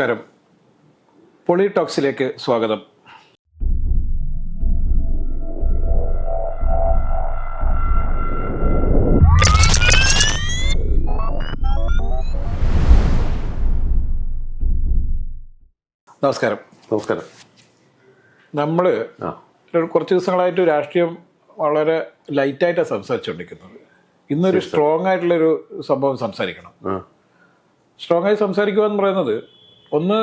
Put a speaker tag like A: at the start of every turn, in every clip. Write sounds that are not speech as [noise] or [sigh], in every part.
A: നമസ്കാരം. പൊളിടോക്സിലേക്ക് സ്വാഗതം. നമസ്കാരം.
B: നമസ്കാരം.
A: നമ്മൾ കുറച്ച് ദിവസങ്ങളായിട്ട് രാഷ്ട്രീയം വളരെ ലൈറ്റായിട്ടാണ് സംസാരിച്ചുകൊണ്ടിരിക്കുന്നത് ഇന്നൊരു സ്ട്രോങ് ആയിട്ടുള്ളൊരു സംഭവം സംസാരിക്കണം. സ്ട്രോങ് ആയി സംസാരിക്കുക എന്ന് പറയുന്നത് ഒന്ന്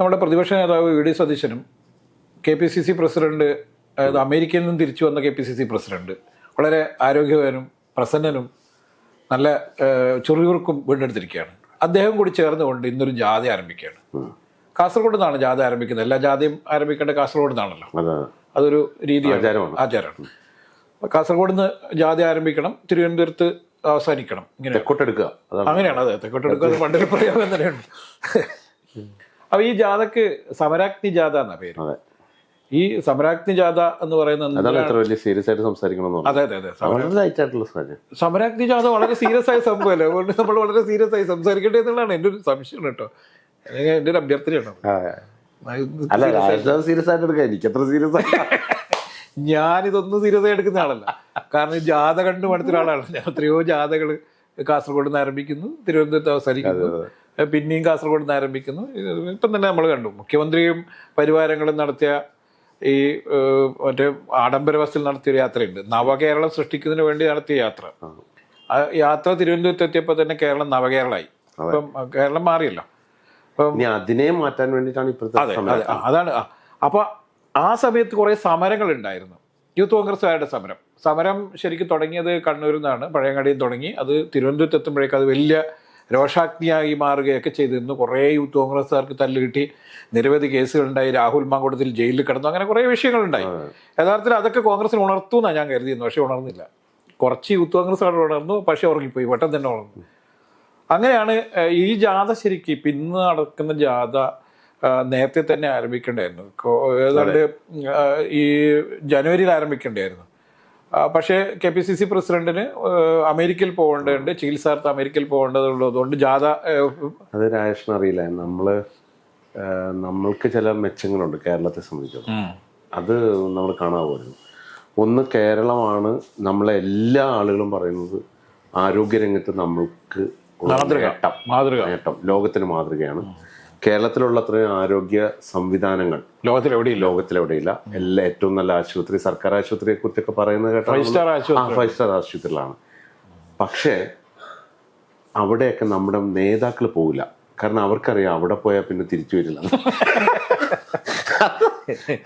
A: നമ്മുടെ പ്രതിപക്ഷ നേതാവ് വി ഡി സതീശനും K P C C president അതായത് അമേരിക്കയിൽ നിന്നും തിരിച്ചു വന്ന K P C C president. വളരെ ആരോഗ്യവാനും പ്രസന്നനും നല്ല ചുറിയുറുക്കും വീണ്ടെടുത്തിരിക്കുകയാണ്. അദ്ദേഹം കൂടി ചേർന്നുകൊണ്ട് ഇന്നൊരു ജാഥ ആരംഭിക്കുകയാണ്. കാസർഗോഡ് നിന്നാണ് ജാഥ ആരംഭിക്കുന്നത്. എല്ലാ ജാഥയും ആരംഭിക്കേണ്ട കാസർഗോഡ് നിന്നാണല്ലോ.
B: അതെ
A: അതൊരു രീതിയാണ്.
B: ആചാരമാണ്.
A: ആചാരമാണ്. കാസർഗോഡ് നിന്ന് ജാഥ ആരംഭിക്കണം. തിരുവനന്തപുരത്ത് അവസാനിക്കണം. ഇങ്ങനെ
B: തെക്കോട്ടെടുക്കുക.
A: അങ്ങനെയാണ്. അതെ തെക്കോട്ടെടുക്കുക പണ്ടൊരു പ്രയോഗം തന്നെയുണ്ട്. അപ്പൊ ഈ ജാഥക്ക് സമരാഗ്നി ജാഥ എന്നാ പേര്.
B: അതെ.
A: ഈ സമരാഗ്നി ജാഥ എന്ന് പറയുന്നത്
B: സീരിയസ് ആയിട്ട് സംസാരിക്കണം
A: അതെ അതെ അതെ. സമരാഗ്നി ജാഥ വളരെ സീരിയസ് ആയ സംഭവമല്ലേ? അതുകൊണ്ട് നമ്മൾ വളരെ സീരിയസ് ആയി സംസാരിക്കട്ടെ എന്നുള്ളതാണ് എന്റെ ഒരു സംശയം കേട്ടോ. അല്ലെങ്കിൽ എന്റെ ഒരു അഭ്യർത്ഥനയാണ്
B: അല്ല സീരിയസ് ആയിട്ട് എടുക്കുക എനിക്ക് എത്ര സീരിയസ് ആയിട്ട് [laughs]
A: ഞാനിതൊന്നും സീരിയസ് ആയി എടുക്കുന്ന ആളല്ല. കാരണം ഈ ജാഥ കണ്ടു മടുത്ത ഒരാളാണ് ഞാൻ എത്രയോ ജാഥകൾ കാസർഗോഡ് നിന്ന് ആരംഭിക്കുന്നു തിരുവനന്തപുരത്ത് അവസാനിക്കുന്നു പിന്നെയും കാസർഗോഡ് നിന്ന് ആരംഭിക്കുന്നു. ഇപ്പം തന്നെ നമ്മൾ കണ്ടു. മുഖ്യമന്ത്രിയും പരിവാരങ്ങളും നടത്തിയ ഈ മറ്റേ ആഡംബര ബസ്സിൽ നടത്തിയ ഒരു യാത്രയുണ്ട്. നവകേരളം സൃഷ്ടിക്കുന്നതിന് വേണ്ടി നടത്തിയ യാത്ര. ആ. യാത്ര തിരുവനന്തപുരത്ത് എത്തിയപ്പോൾ തന്നെ കേരളം നവകേരളമായി അപ്പം കേരളം മാറിയല്ലോ. അപ്പം
B: അതിനെ മാറ്റാൻ വേണ്ടിയിട്ടാണ് ഇപ്പോഴത്തെ
A: അതാണ് അപ്പോൾ അപ്പൊ ആ സമയത്ത് കുറേ സമരങ്ങൾ ഉണ്ടായിരുന്നു യൂത്ത് കോൺഗ്രസ്സുകാരുടെ സമരം. സമരം ശരിക്കും തുടങ്ങിയത് കണ്ണൂരിൽ നിന്നാണ് പഴയങ്ങാടിയിൽ തുടങ്ങി. അത് തിരുവനന്തപുരത്ത് എത്തുമ്പോഴേക്കും അത് വലിയ രോഷാഗ്നിയായി മാറുകയൊക്കെ ചെയ്തിരുന്നു കുറേ യൂത്ത് കോൺഗ്രസ്സുകാർക്ക് തല്ല് കിട്ടി. നിരവധി കേസുകളുണ്ടായി. രാഹുൽ മാങ്കൂട്ടത്തിൽ ജയിലിൽ കിടന്നു. അങ്ങനെ കുറേ വിഷയങ്ങളുണ്ടായി. യഥാർത്ഥത്തിൽ അതൊക്കെ കോൺഗ്രസ്സിന് ഉണർത്തു എന്നാണ് ഞാൻ കരുതിയിരുന്നു. പക്ഷേ ഉണർന്നില്ല. കുറച്ച് യൂത്ത് കോൺഗ്രസ്സുകാർ ഉണർന്നു. പക്ഷേ ഉറങ്ങിപ്പോയി. പെട്ടെന്ന് തന്നെ ഉണർന്നു. അങ്ങനെയാണ് ഈ ജാഥ ശരിക്കും ഇന്ന് നടക്കുന്ന ജാഥ നേരത്തെ തന്നെ ആരംഭിക്കേണ്ടായിരുന്നു. ഏതാണ്ട് ഈ ജനുവരിയിൽ ആരംഭിക്കേണ്ടായിരുന്നു. പക്ഷേ കെ പി സി സി പ്രസിഡന്റിന് അമേരിക്കയിൽ പോകേണ്ടതുണ്ട് ചികിത്സാർത്ഥം അമേരിക്കയിൽ പോകേണ്ടതുള്ളതുകൊണ്ട് ജാഥ
B: അത് രാജേഷിന് അറിയില്ല. നമ്മൾ നമ്മൾക്ക് ചില മെച്ചങ്ങളുണ്ട് കേരളത്തെ സംബന്ധിച്ചിടത്തോളം. അത് നമ്മൾ കാണാൻ പോലും ഒന്ന് കേരളമാണ് നമ്മളെ എല്ലാ ആളുകളും പറയുന്നത് ആരോഗ്യരംഗത്ത് നമ്മൾക്ക്
A: മാതൃക
B: നേട്ടം. ലോകത്തിന് മാതൃകയാണ്. കേരളത്തിലുള്ള അത്രയും ആരോഗ്യ സംവിധാനങ്ങൾ
A: ലോകത്തിലെവിടെ
B: ലോകത്തിലെവിടെയില്ല. എല്ലാ ഏറ്റവും നല്ല ആശുപത്രി സർക്കാർ ആശുപത്രിയെ കുറിച്ചൊക്കെ പറയുന്നത് കേട്ടോ
A: ഫൈവ് സ്റ്റാർ ആശുപത്രി.
B: ഫൈവ് സ്റ്റാർ ആശുപത്രികളാണ് പക്ഷേ അവിടെയൊക്കെ നമ്മുടെ നേതാക്കൾ പോവില്ല. കാരണം അവർക്കറിയാം അവിടെ പോയാൽ പിന്നെ തിരിച്ചു വരില്ല.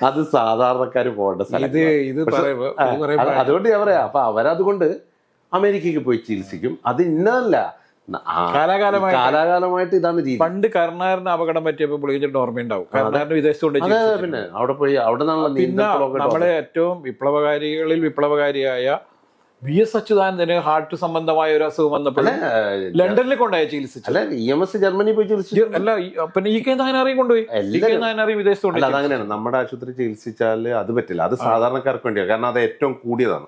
B: അത് സാധാരണക്കാർ പോകേണ്ട സ്ഥലം. അതുകൊണ്ട് ഞാൻ പറയാം. അപ്പൊ അവരതുകൊണ്ട് അമേരിക്കയ്ക്ക് പോയി ചികിത്സിക്കും. അത് ഇന്നതല്ല. ആ-
A: കാലാകാലമായിട്ട്.
B: ഇതാണ് രീതി.
A: പണ്ട് കർണാറിന് അപകടം പറ്റിയപ്പോൾ പുള്ളിച്ചിട്ട് ഓർമ്മയുണ്ടാവും കർണാറിന് വിദേശത്ത് കൊണ്ട്
B: അതെ അതെ, പിന്നെ അവിടെ പോയി അവിടെ
A: പിന്നെ നമ്മളെ ഏറ്റവും വിപ്ലവകാരികളിൽ വിപ്ലവകാരിയായ വി എസ് അച്യുതാനന്ദന് ഹാർട്ട് സംബന്ധമായ ഒരു അസുഖം വന്നപ്പോൾ ലണ്ടനിൽ കൊണ്ടുപോയി ചികിത്സിച്ചു.
B: അല്ല? ഇ എം എസ് ജർമ്മനി പോയി ചികിത്സിച്ചു.
A: അല്ല ഈ- പിന്നെ ഇ കെ നായനാറിയും കൊണ്ടുപോയി? ഇ കെ നായനാറിയും വിദേശത്ത്
B: അല്ല
A: കൊണ്ടുപോയി
B: അതങ്ങനെയാണ്. നമ്മുടെ ആശുപത്രി ചികിത്സിച്ചാൽ അത് പറ്റില്ല. അത് സാധാരണക്കാർക്ക് വേണ്ടിയാണ് കാരണം അത് ഏറ്റവും കൂടിയതാണ്.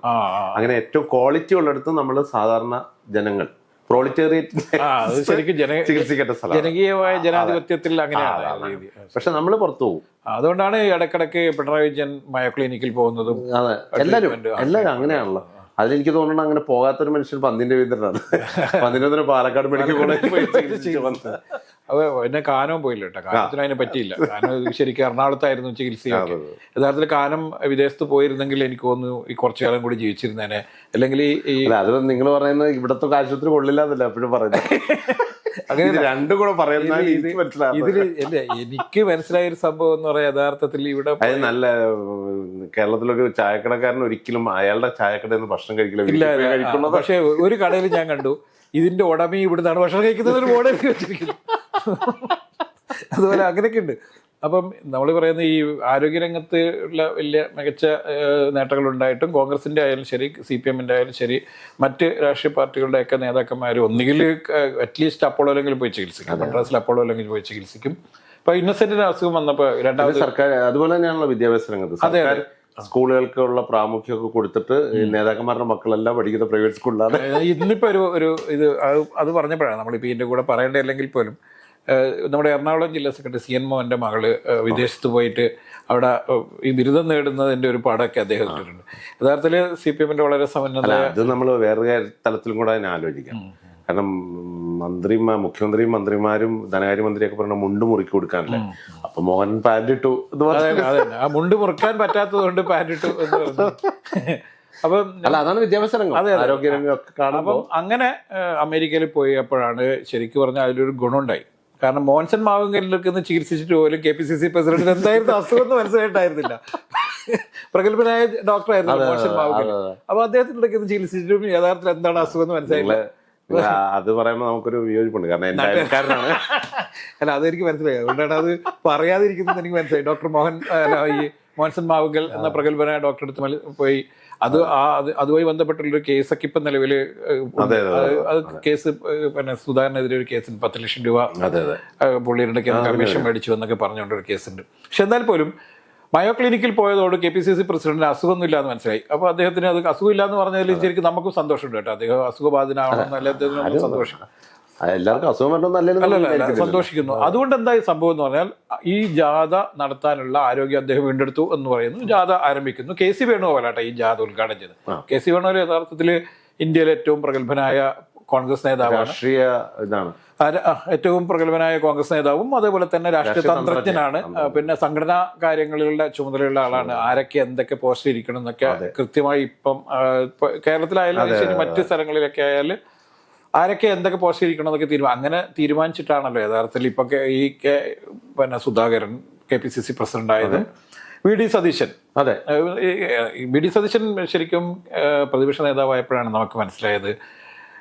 B: അങ്ങനെ ഏറ്റവും ക്വാളിറ്റി ഉള്ളിടത്ത് നമ്മൾ സാധാരണ ജനങ്ങൾ പ്രോളിറ്റേറിയറ്റ് ചികിത്സിക്കേണ്ട
A: ജനകീയമായ ജനാധിപത്യത്തിൽ അങ്ങനെയാണ്
B: പക്ഷെ നമ്മൾ പുറത്തു പോകും.
A: അതുകൊണ്ടാണ് ഇടക്കിടക്ക് പിണറായി വിജയൻ മയോ ക്ലിനിക്കിൽ പോകുന്നതും
B: അതെ.
A: എല്ലാവരും
B: എല്ലാവരും അങ്ങനെയാണല്ലോ. അതിലെനിക്ക് തോന്നുന്നു അങ്ങനെ പോകാത്തൊരു മനുഷ്യൻ പന്തിന്റെ വിതരാണ് പന്തിന്റെ പാലക്കാട് മെഡിക്കൽ കോളേജിൽ പോയി ചികിത്സിച്ച് വന്നത്.
A: അത് എന്നെ കാനവും പോയില്ല കേട്ടോ. കാനത്തിന് അതിനെ പറ്റിയില്ല. കാനം ശരിക്കും എറണാകുളത്തായിരുന്നു ചികിത്സ യഥാർത്ഥത്തിൽ കാനം വിദേശത്ത് പോയിരുന്നെങ്കിൽ എനിക്ക് തോന്നുന്നു ഈ കുറച്ചു കാലം കൂടി ജീവിച്ചിരുന്നേനെ. അല്ലെങ്കിൽ ഈ-
B: അത് നിങ്ങൾ പറയുന്നത് ഇവിടത്തെ ആശുപത്രി കൊള്ളില്ലാന്നല്ല എപ്പോഴും പറയുന്നത്?
A: അങ്ങനെ
B: രണ്ടും കൂടെ പറയുന്ന ഇതിൽ
A: ഇതിൽ അല്ല എനിക്ക് മനസ്സിലായ ഒരു സംഭവം എന്ന് പറയാം. യഥാർത്ഥത്തിൽ ഇവിടെ
B: നല്ല കേരളത്തിലൊക്കെ ചായക്കടക്കാരൻ ഒരിക്കലും അയാളുടെ ചായക്കടയിൽ നിന്ന് ഭക്ഷണം കഴിക്കില്ല
A: പക്ഷെ ഒരു കടയിൽ ഞാൻ കണ്ടു. ഇതിന്റെ ഉടമയും ഇവിടുന്നാണ് ഭക്ഷണം കഴിക്കുന്നത് ഒരു ബോർഡ് എഴുതി വെച്ചിരിക്കുന്നു. അതുപോലെ അങ്ങനെയൊക്കെ ഉണ്ട് അപ്പം നമ്മൾ പറയുന്ന ഈ ആരോഗ്യരംഗത്ത് ഉള്ള വലിയ മികച്ച നേട്ടങ്ങളുണ്ടായിട്ടും നേട്ടങ്ങൾ ഉണ്ടായിട്ടും കോൺഗ്രസിന്റെ ആയാലും ശരി സി പി എമ്മിന്റെ ആയാലും ശരി മറ്റ് രാഷ്ട്രീയ പാർട്ടികളുടെയൊക്കെ നേതാക്കന്മാർ ഒന്നുകിൽ അറ്റ്ലീസ്റ്റ് അപ്പോളോലെങ്കിലും പോയി ചികിത്സിക്കും. മദ്രാസിൽ അല്ലെങ്കിൽ പോയി ചികിത്സിക്കും. ഇപ്പൊ ഇന്നസെന്റിന് അസുഖം വന്നപ്പോൾ രണ്ടാമത്
B: സർക്കാർ അതുപോലെ തന്നെയാണല്ലോ വിദ്യാഭ്യാസ രംഗത്ത്. അതെ സ്കൂളുകൾക്കുള്ള പ്രാമുഖ്യമൊക്കെ കൊടുത്തിട്ട് നേതാക്കന്മാരുടെ മക്കളെല്ലാം പഠിക്കുന്ന പ്രൈവറ്റ് സ്കൂളിലാണ്
A: ഇന്നിപ്പോൾ ഇന്നിപ്പോ ഒരു ഒരു ഇത് അത് പറഞ്ഞപ്പോഴാണ് നമ്മളിപ്പോൾ ഇതിന്റെ കൂടെ പറയേണ്ടതല്ലെങ്കിൽ പോലും നമ്മുടെ എറണാകുളം ജില്ലാ സെക്രട്ടറി സി എൻ മോഹന്റെ മകൾ വിദേശത്ത് പോയിട്ട് അവിടെ ഈ ബിരുദം നേടുന്നതിന്റെ ഒരു പാടൊക്കെ അദ്ദേഹം ഇട്ടിട്ടുണ്ട്. യഥാർത്ഥത്തിൽ സി പി എമ്മിന്റെ വളരെ
B: സമന്വയ അത് നമ്മൾ വേറെ തലത്തിലും കൂടെ അതിനെ ആലോചിക്കാം. കാരണം മന്ത്രിമാർ മുഖ്യമന്ത്രിയും മന്ത്രിമാരും ധനകാര്യമന്ത്രിയൊക്കെ പറഞ്ഞ മുണ്ട് മുറുക്കി കൊടുക്കാനല്ലേ? അപ്പൊ മോഹൻ പാന്റ് ഇട്ടു എന്ന് പറഞ്ഞു
A: ആ മുണ്ട് മുറുക്കാൻ പറ്റാത്തത് കൊണ്ട് പാന്റ് ഇട്ടു എന്ന് പറഞ്ഞു. [laughs] അപ്പം
B: അല്ല അതാണ് വിദ്യാഭ്യാസ രംഗം
A: അതെ, അതെ.
B: ആരോഗ്യരംഗം ഒക്കെ കാണുമ്പോൾ
A: അങ്ങനെ അമേരിക്കയിൽ പോയപ്പോഴാണ് ശരിക്കും പറഞ്ഞാൽ അതിലൊരു ഗുണമുണ്ടായി. കാരണം മോൻസൺ മാവുങ്കലിലൊക്കെ ഒന്ന് ചികിത്സിച്ചിട്ട് പോലും K P C C president എന്തായിരുന്നു അസുഖം എന്ന് മനസ്സിലായിട്ടായിരുന്നില്ല. പ്രഗത്ഭനായ ഡോക്ടറായിരുന്നു മോൻസൺ മാവുങ്കൽ. അപ്പൊ അദ്ദേഹത്തിലൊക്കെ ഒന്ന് ചികിത്സിച്ചിട്ടും യഥാർത്ഥത്തിൽ എന്താണ് അസുഖം എന്ന് മനസ്സിലായില്ല
B: അത് പറയുമ്പോൾ നമുക്കൊരു വിയോജിപ്പുണ്ട്. കാരണം എന്റെ അയൽക്കാരനാണ് [laughs]
A: അല്ല അതെനിക്ക് മനസ്സിലായി. അതുകൊണ്ടാണ് അത് പറയാതിരിക്കുന്നത് എനിക്ക് മനസ്സിലായി. ഡോക്ടർ മോഹൻ ഈ മോൻസൺ മാവുങ്കൽ എന്ന പ്രഗത്ഭനായ ഡോക്ടറെ അടുത്ത് പോയി അത് ആ അത് അതുമായി ബന്ധപ്പെട്ടുള്ളൊരു കേസൊക്കെ ഇപ്പം നിലവിൽ
B: അതെ,
A: കേസ് പിന്നെ സുധാകരനെതിരെ ഒരു കേസുണ്ട് പത്ത് ലക്ഷം രൂപ പുള്ളിയുടെ കമ്മീഷൻ മേടിച്ചു എന്നൊക്കെ പറഞ്ഞുകൊണ്ട് ഒരു കേസുണ്ട്. പക്ഷെ എന്നാൽ പോലും മയോ ക്ലിനിക്കിൽ പോയതോട് കെ പി സി സി പ്രസിഡന്റിന് അസുഖമൊന്നുമില്ല എന്ന് മനസ്സിലായി. അപ്പൊ അദ്ദേഹത്തിന് അത് അസുഖമില്ല എന്ന് പറഞ്ഞതിൽ ശരിക്കും നമുക്കും സന്തോഷമുണ്ട് കേട്ടോ. അദ്ദേഹം അസുഖബാധിതനാവണമെന്നല്ല അദ്ദേഹത്തിന് നമുക്ക് സന്തോഷം.
B: എല്ലാവർക്കും അസുഖം
A: സന്തോഷിക്കുന്നു. അതുകൊണ്ട് എന്തായി സംഭവം എന്ന് പറഞ്ഞാൽ ഈ ജാഥ നടത്താനുള്ള ആരോഗ്യ അദ്ദേഹം വീണ്ടെടുത്തു എന്ന് പറയുന്നു. ജാഥ ആരംഭിക്കുന്നു. കെ സി വേണുഗോപാലാട്ടെ ഈ ജാഥ ഉദ്ഘാടനം
B: ചെയ്ത്.
A: കെ സി വേണുഗോപാൽ യഥാർത്ഥത്തിൽ ഇന്ത്യയിലെ ഏറ്റവും പ്രഗത്ഭനായ കോൺഗ്രസ് നേതാവാണ്.
B: രാഷ്ട്രീയ ഇതാണ്.
A: ഏറ്റവും പ്രഗത്ഭനായ കോൺഗ്രസ് നേതാവും അതേപോലെ തന്നെ രാഷ്ട്രീയ തന്ത്രജ്ഞനാണ്. പിന്നെ സംഘടനാ കാര്യങ്ങളിലുള്ള ചുമതലയുള്ള ആളാണ്. ആരൊക്കെ എന്തൊക്കെ പോസ്റ്റ് ഇരിക്കണം എന്നൊക്കെ കൃത്യമായി ഇപ്പം കേരളത്തിലായാലും മറ്റ് സ്ഥലങ്ങളിലൊക്കെ ആയാലും ആരൊക്കെ എന്തൊക്കെ പോസ്റ്റ് ഇരിക്കണം എന്നൊക്കെ തീരുമാനം അങ്ങനെ തീരുമാനിച്ചിട്ടാണല്ലോ യഥാർത്ഥത്തിൽ ഇപ്പൊ ഈ കെ- പിന്നെ Sudhakaran K P C C president ആയത് വി ഡി സതീശൻ.
B: അതെ.
A: വി ഡി സതീശൻ ശരിക്കും പ്രതിപക്ഷ നേതാവായപ്പോഴാണ് നമുക്ക് മനസ്സിലായത്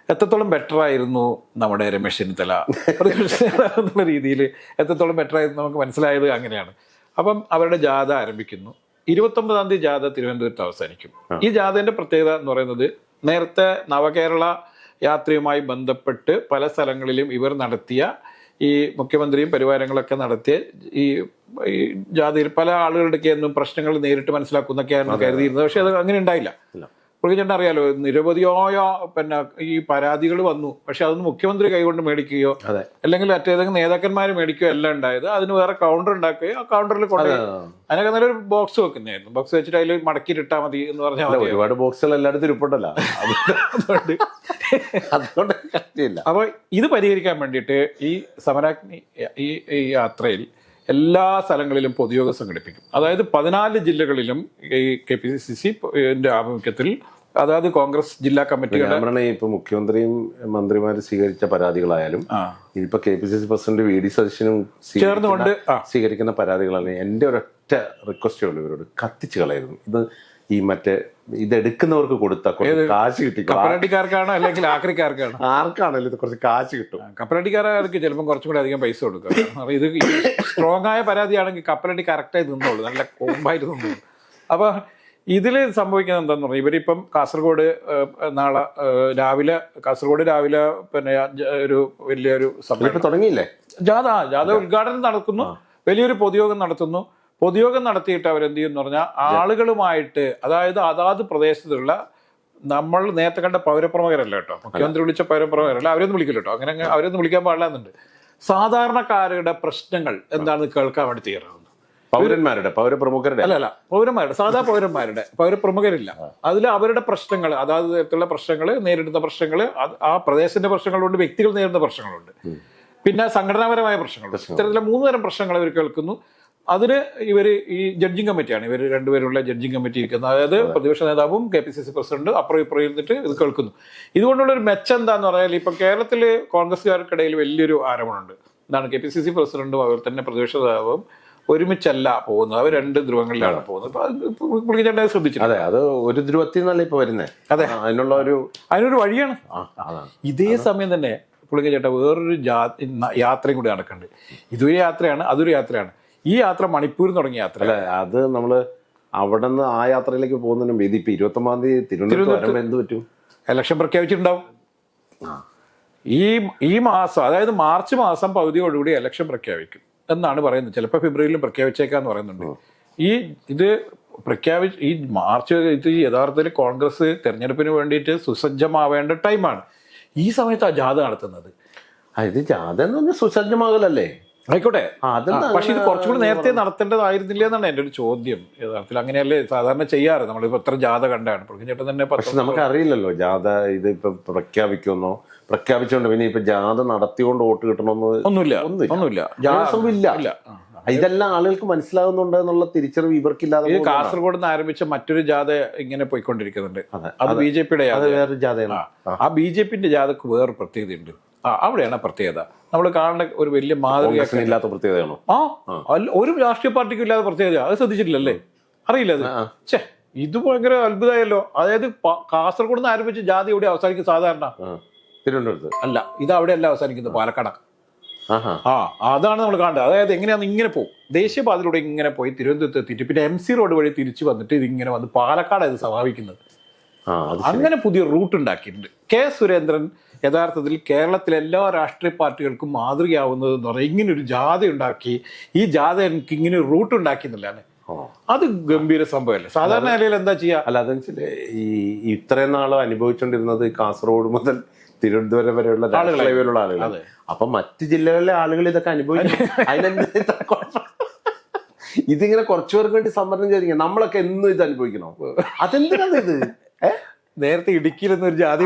A: എത്രത്തോളം ബെറ്റർ ആയിരുന്നു നമ്മുടെ രമേശ് ചെന്നിത്തല? പ്രതിപക്ഷ [laughs] നേതാവ് എന്നുള്ള രീതിയിൽ എത്രത്തോളം ബെറ്റർ ആയിരുന്നു നമുക്ക് മനസ്സിലായത് അങ്ങനെയാണ്. അപ്പം അവരുടെ ജാഥ ആരംഭിക്കുന്നു. ഇരുപത്തൊമ്പതാം തീയതി ജാഥ തിരുവനന്തപുരത്ത് അവസാനിക്കും. ഈ ജാഥയുടെ പ്രത്യേകത എന്ന് പറയുന്നത് നേരത്തെ നവകേരള യാത്രയുമായി ബന്ധപ്പെട്ട് പല സ്ഥലങ്ങളിലും ഇവർ നടത്തിയ ഈ മുഖ്യമന്ത്രിയും പരിവാരങ്ങളൊക്കെ നടത്തിയ ഈ ജാതിയിൽ പല ആളുകളുടെയൊക്കെ ഒന്നും പ്രശ്നങ്ങൾ നേരിട്ട് മനസ്സിലാക്കുന്നൊക്കെയായിരുന്നു കരുതിയിരുന്നത്. പക്ഷെ അത് അങ്ങനെ ഉണ്ടായില്ല. പുള്ളിച്ചേട്ടൻ അറിയാലോ നിരവധിയായ പിന്നെ ഈ പരാതികൾ വന്നു. പക്ഷെ അതൊന്നും മുഖ്യമന്ത്രി കൈകൊണ്ട് മേടിക്കുകയോ
B: അതെ.
A: അല്ലെങ്കിൽ മറ്റേതെങ്കിലും നേതാക്കന്മാർ മേടിക്കുകയോ അല്ല ഉണ്ടായത്. അതിന് വേറെ കൗണ്ടർ ഉണ്ടാക്കുകയോ ആ കൗണ്ടറിൽ കൊണ്ട് അതിനൊക്കെ നല്ലൊരു ബോക്സ് വെക്കുന്നതായിരുന്നു ബോക്സ് വെച്ചിട്ട് അതിൽ മടക്കിയിട്ടാൽ മതി എന്ന് പറഞ്ഞാൽ
B: ഒരുപാട് ബോക്സുകൾ എല്ലായിടത്തും ഇരിപ്പുണ്ടല്ലോ.
A: അതുകൊണ്ട് അപ്പൊ ഇത് പരിഹരിക്കാൻ വേണ്ടിയിട്ട് ഈ സമരാഗ്നി ഈ യാത്രയിൽ എല്ലാ സ്ഥലങ്ങളിലും പൊതുയോഗം സംഘടിപ്പിക്കും. അതായത് പതിനാല് ജില്ലകളിലും ഈ കെ പി സി സി ആഭിമുഖ്യത്തിൽ അതായത് കോൺഗ്രസ് ജില്ലാ
B: കമ്മിറ്റികളുടെ ഇപ്പൊ മുഖ്യമന്ത്രിയും മന്ത്രിമാരും സ്വീകരിച്ച പരാതികളായാലും ഇപ്പൊ K P C C president V D സതീശനും
A: ചേർന്നുകൊണ്ട്
B: സ്വീകരിക്കുന്ന പരാതികളാണ്. എന്റെ ഒരൊറ്റ റിക്വസ്റ്റേ ഉള്ളൂ ഇവരോട്. കത്തിച്ചു കളയുന്നു ഇത് ഈ മറ്റേ ഇത് എടുക്കുന്നവർക്ക് കൊടുത്ത കാശ് കിട്ടി.
A: കപ്പലണ്ടിക്കാർക്കാണോ അല്ലെങ്കിൽ ആക്രിക്കാർക്കാണോ? [laughs]
B: ആർക്കാണല്ലോ ഇത് കുറച്ച് കാശ് കിട്ടും.
A: കപ്പലട്ടിക്കാർക്ക് ചിലപ്പോൾ കുറച്ചും കൂടി അധികം പൈസ കൊടുക്കുക അപ്പോൾ ഇത് സ്ട്രോങ് ആയ പരാതിയാണെങ്കിൽ കപ്പലട്ടി കറക്റ്റായി നിന്നോളൂ. നല്ല കോമ്പായിട്ട് നിന്നോളൂ. അപ്പൊ ഇതിൽ സംഭവിക്കുന്നത് എന്താന്ന് പറഞ്ഞാൽ ഇവരിപ്പം കാസർഗോഡ് നാളെ രാവിലെ കാസർഗോഡ് രാവിലെ പിന്നെ ഒരു വലിയൊരു
B: സഭ തുടങ്ങിയില്ലേ?
A: ജാഥ ജാഥ ഉദ്ഘാടനം നടക്കുന്നു. വലിയൊരു പൊതുയോഗം നടത്തുന്നു. പൊതുയോഗം നടത്തിയിട്ട് അവരെന്ത് ചെയ്യുമെന്ന് പറഞ്ഞാൽ ആളുകളുമായിട്ട് അതായത് അതാത് പ്രദേശത്തുള്ള നമ്മൾ നേരത്തെ കണ്ട പൗരപ്രമുഖരല്ല കേട്ടോ മുഖ്യമന്ത്രി വിളിച്ച പൗരപ്രമുഖരല്ല അവരൊന്നും വിളിക്കില്ല കേട്ടോ അങ്ങനെ അങ്ങ് അവരൊന്നും വിളിക്കാൻ പാടില്ല എന്നുണ്ട് സാധാരണക്കാരുടെ പ്രശ്നങ്ങൾ എന്താണെന്ന് കേൾക്കാൻ വേണ്ടി തീരുന്നത്
B: പൗരന്മാരുടെ പൗരപ്രമുഖരുടെ.
A: അല്ല അല്ല. പൗരന്മാരുടെ സാധാ പൗരന്മാരുടെ. പൗരപ്രമുഖരില്ല. അതിൽ അവരുടെ പ്രശ്നങ്ങൾ അതാത് തരത്തിലുള്ള പ്രശ്നങ്ങൾ നേരിടുന്ന പ്രശ്നങ്ങൾ ആ പ്രദേശത്തിന്റെ പ്രശ്നങ്ങളുണ്ട് വ്യക്തികൾ നേരിടുന്ന പ്രശ്നങ്ങളുണ്ട്. പിന്നെ സംഘടനാപരമായ പ്രശ്നങ്ങളുണ്ട്. ഇത്തരത്തിലുള്ള മൂന്ന് തരം പ്രശ്നങ്ങൾ അവർ കേൾക്കുന്നു. അതിന് ഇവർ ഈ ജഡ്ജിങ് കമ്മിറ്റിയാണ്. ഇവർ രണ്ടുപേരുള്ള ജഡ്ജിങ് കമ്മിറ്റി ഇരിക്കുന്നത്. അതായത് പ്രതിപക്ഷ നേതാവും K P C C president അപ്പുറം ഇപ്പുറം ഇരുന്നിട്ട് ഇത് കേൾക്കുന്നു. ഇതുകൊണ്ടുള്ള ഒരു മെച്ചം എന്താന്ന് പറഞ്ഞാൽ ഇപ്പൊ കേരളത്തിൽ കോൺഗ്രസ്സുകാർക്കിടയിൽ വലിയൊരു ആരോപണമുണ്ട്. എന്താണ് കെ പി സി സി പ്രസിഡന്റും അവർ തന്നെ പ്രതിപക്ഷ നേതാവും ഒരുമിച്ചല്ല പോകുന്നത്. അവർ രണ്ട് ധ്രുവങ്ങളിലാണ് പോകുന്നത്. ശ്രദ്ധിച്ചു അത് അതെ
B: ഒരു ധ്രുവത്തിൽ നിന്നല്ല ഇപ്പൊ വരുന്നേ.
A: അതെ.
B: അതിനുള്ള ഒരു
A: അതിനൊരു വഴിയാണ്. ഇതേ സമയം തന്നെ പുള്ളിക്ക ചേട്ടാ വേറൊരു യാത്രയും കൂടി നടക്കുന്നുണ്ട്. ഇതൊരു യാത്രയാണ് അതൊരു യാത്രയാണ്. ഈ യാത്ര മണിപ്പൂരിൽ തുടങ്ങിയ യാത്ര
B: അല്ല അത് നമ്മൾ അവിടെ നിന്ന് ആ യാത്രയിലേക്ക് പോകുന്നതിന് മുമ്പ് ഇതിപ്പോ ഇരുപത്തൊമ്പതാം തീയതി തിരുവനന്തപുരത്ത് വരുമ്പോ എന്ത് പറ്റും?
A: ഇലക്ഷൻ പ്രഖ്യാപിച്ചിട്ടുണ്ടാവും. ഈ ഈ മാസം അതായത് മാർച്ച് മാസം പകുതിയോടുകൂടി ഇലക്ഷൻ പ്രഖ്യാപിക്കും എന്നാണ് പറയുന്നത്. ചിലപ്പോൾ ഫെബ്രുവരിയിലും പ്രഖ്യാപിച്ചേക്കാന്ന് പറയുന്നുണ്ട്. ഈ ഇത് പ്രഖ്യാപിച്ച് ഈ മാർച്ച് ഇത് യഥാർത്ഥത്തിൽ കോൺഗ്രസ് തെരഞ്ഞെടുപ്പിന് വേണ്ടിയിട്ട് സുസജ്ജമാവേണ്ട ടൈമാണ്. ഈ സമയത്താണ് ജാഥ നടത്തുന്നത്.
B: ഇത് ജാഥ എന്ന് പറഞ്ഞാൽ സുസജ്ജമാകലല്ലേ?
A: ആയിക്കോട്ടെ. പക്ഷെ ഇത്
B: കുറച്ചും
A: കുറച്ചുകൂടി നേരത്തെ നടത്തേണ്ടതായിരുന്നില്ല എന്നാണ് എന്റെ ഒരു ചോദ്യം. യഥാർത്ഥത്തിൽ അങ്ങനെയല്ലേ സാധാരണ ചെയ്യാറ്? നമ്മളിപ്പോ എത്ര ജാഥ കണ്ടാണ്? ചേട്ടൻ തന്നെ
B: പക്ഷെ നമുക്ക് അറിയില്ലല്ലോ ജാഥ ഇത് ഇപ്പൊ പ്രഖ്യാപിക്കുന്നു പ്രഖ്യാപിച്ചോണ്ട് പിന്നെ ഇപ്പൊ ജാഥ നടത്തിക്കൊണ്ട് വോട്ട് കിട്ടണമെന്ന്
A: ഒന്നുമില്ല.
B: ഒന്നുമില്ല. ജാസവില്ല ഇല്ല. ഇതെല്ലാം ആളുകൾക്ക് മനസ്സിലാകുന്നുണ്ട് എന്നുള്ള തിരിച്ചറിവ് ഇവർക്കില്ലാതെ
A: ഇത് കാസർഗോഡ് നിന്ന് ആരംഭിച്ച മറ്റൊരു ജാഥ ഇങ്ങനെ പോയിക്കൊണ്ടിരിക്കുന്നുണ്ട്.
B: അത്.
A: ബി ജെ പിയുടെ
B: അത് വേറെ ജാഥയാണ്.
A: ആ ബി ജെ പിന്റെ ജാഥക്ക് വേറെ പ്രത്യേകതയുണ്ട്. ആ അവിടെയാണ് പ്രത്യേകത. നമ്മൾ കാണേണ്ട ഒരു വലിയ മാതൃക
B: ഇല്ലാത്ത പ്രത്യേകതയാണോ?
A: ആ ഒരു രാഷ്ട്രീയ പാർട്ടിക്കും ഇല്ലാത്ത പ്രത്യേകത അത് ശ്രദ്ധിച്ചിട്ടില്ലല്ലേ? അറിയില്ല അത്.
B: ചേ
A: ഛേ ഇത് ഭയങ്കര അത്ഭുതമായല്ലോ. അതായത് കാസർഗോഡ് നിന്ന് ആരംഭിച്ച ജാതി ഇവിടെ അവസാനിക്കും സാധാരണ.
B: തിരുവനന്തപുരത്ത്.
A: അല്ല ഇത് അവിടെ അല്ല അവസാനിക്കുന്നത് പാലക്കാട്. ആ അതാണ് നമ്മൾ കാണേണ്ടത്. അതായത് എങ്ങനെയാന്ന് ഇങ്ങനെ പോകും ദേശീയപാതയിലൂടെ ഇങ്ങനെ പോയി തിരുവനന്തപുരത്ത് എത്തിയിട്ട് പിന്നെ എം സി റോഡ് വഴി തിരിച്ചു വന്നിട്ട് ഇതിങ്ങനെ വന്ന് പാലക്കാട് ഇത് സമാപിക്കുന്നത്. അങ്ങനെ പുതിയ റൂട്ട് ഉണ്ടാക്കിയിട്ടുണ്ട്. കെ സുരേന്ദ്രൻ യഥാർത്ഥത്തിൽ കേരളത്തിലെ എല്ലാ രാഷ്ട്രീയ പാർട്ടികൾക്കും മാതൃകയാവുന്നത് എന്ന് പറഞ്ഞാൽ ഇങ്ങനെ ഒരു ജാഥ ഉണ്ടാക്കി ഈ ജാഥ എനിക്ക് ഇങ്ങനെ ഒരു റൂട്ട് ഉണ്ടാക്കി എന്നുള്ളതാണ്. അത് ഗംഭീര സംഭവമല്ലേ? സാധാരണ നിലയിൽ എന്താ ചെയ്യാ?
B: അല്ല അതെന്ന് ഈ ഇത്രയും നാളും അനുഭവിച്ചുകൊണ്ടിരുന്നത് കാസർഗോഡ് മുതൽ തിരുവനന്തപുരം വരെയുള്ള ലെവലുള്ള ആളുകൾ. അപ്പൊ മറ്റ് ജില്ലകളിലെ ആളുകൾ ഇതൊക്കെ അനുഭവിക്കും. അതിനെന്താ ഇതിങ്ങനെ കുറച്ചു പേർക്ക് വേണ്ടി സമ്മർദ്ദം ചെയ്തിരിക്കുക. നമ്മളൊക്കെ എന്നും ഇത് അനുഭവിക്കണോ? അതെന്തിനാണ് ഇത്?
A: നേരത്തെ ഇടുക്കിയിലെന്ന ഒരു ജാതി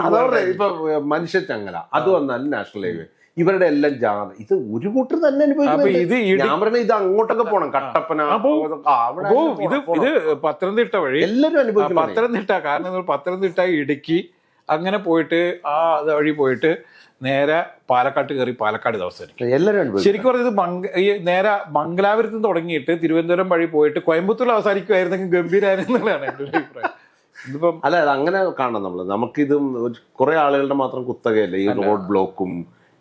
B: ഇപ്പൊ മനുഷ്യ ചങ്ങല അത് വന്നാലും നാഷണൽ ഹൈവേ ഇവരുടെ എല്ലാം ജാത. ഇത് ഒരു കൂട്ടർ തന്നെ
A: അപ്പൊ ഇത് ഇടി-
B: ഞാൻ പറഞ്ഞ ഇത് അങ്ങോട്ടൊക്കെ പോണം. കട്ടപ്പന
A: ഇത് ഇത്. പത്തനംതിട്ട വഴി.
B: എല്ലാരും അനുഭവിക്കും
A: പത്തനംതിട്ട. കാരണം പത്തനംതിട്ട ഇടുക്കി അങ്ങനെ പോയിട്ട് ആ അത് വഴി പോയിട്ട് നേരെ പാലക്കാട്ട് കയറി പാലക്കാട് ദിവസം അവസാനിക്കും.
B: അനുഭവിക്കും
A: ശരിക്കും പറഞ്ഞത് മംഗ ഈ നേരെ മംഗലാപുരത്ത് തുടങ്ങിയിട്ട് തിരുവനന്തപുരം വഴി പോയിട്ട് കോയമ്പത്തൂർ അവസാനിക്കുമായിരുന്നെങ്കിൽ ഗംഭീരായിരുന്നു എന്നുള്ളതാണ് എന്റെ അഭിപ്രായം. ഇതിപ്പം
B: അല്ല അത് അങ്ങനെ കാണണം നമ്മൾ നമുക്കിതും കുറെ ആളുകളുടെ മാത്രം കുത്തകയല്ല? ഈ റോഡ് ബ്ലോക്കും